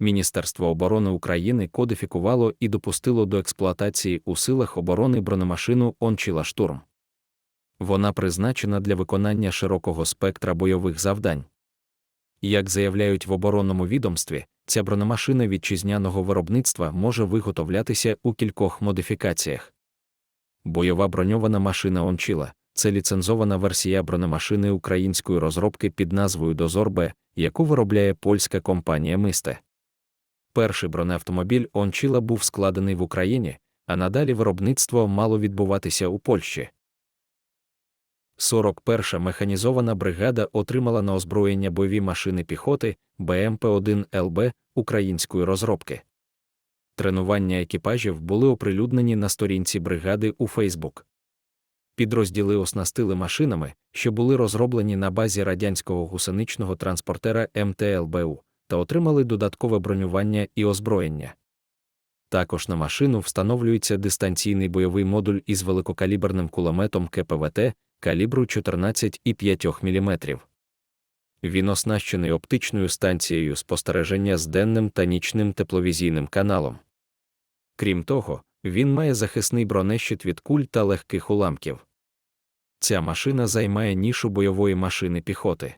Міністерство оборони України кодифікувало і допустило до експлуатації у силах оборони бронемашину Ончіла Штурм. Вона призначена для виконання широкого спектра бойових завдань. Як заявляють в оборонному відомстві, ця бронемашина вітчизняного виробництва може виготовлятися у кількох модифікаціях. Бойова броньована машина Ончіла це ліцензована версія бронемашини української розробки під назвою Дозор Б, яку виробляє польська компанія Мисте. Перший бронеавтомобіль Ончіла був складений в Україні, а надалі виробництво мало відбуватися у Польщі. 41-ша механізована бригада отримала на озброєння бойові машини піхоти БМП-1 ЛБ української розробки. Тренування екіпажів були оприлюднені на сторінці бригади у Фейсбук. Підрозділи оснастили машинами, що були розроблені на базі радянського гусеничного транспортера МТЛБУ, та отримали додаткове бронювання і озброєння. Також на машину встановлюється дистанційний бойовий модуль із великокаліберним кулеметом КПВТ калібру 14,5 мм. Він оснащений оптичною станцією спостереження з денним та нічним тепловізійним каналом. Крім того, він має захисний бронещит від куль та легких уламків. Ця машина займає нішу бойової машини піхоти.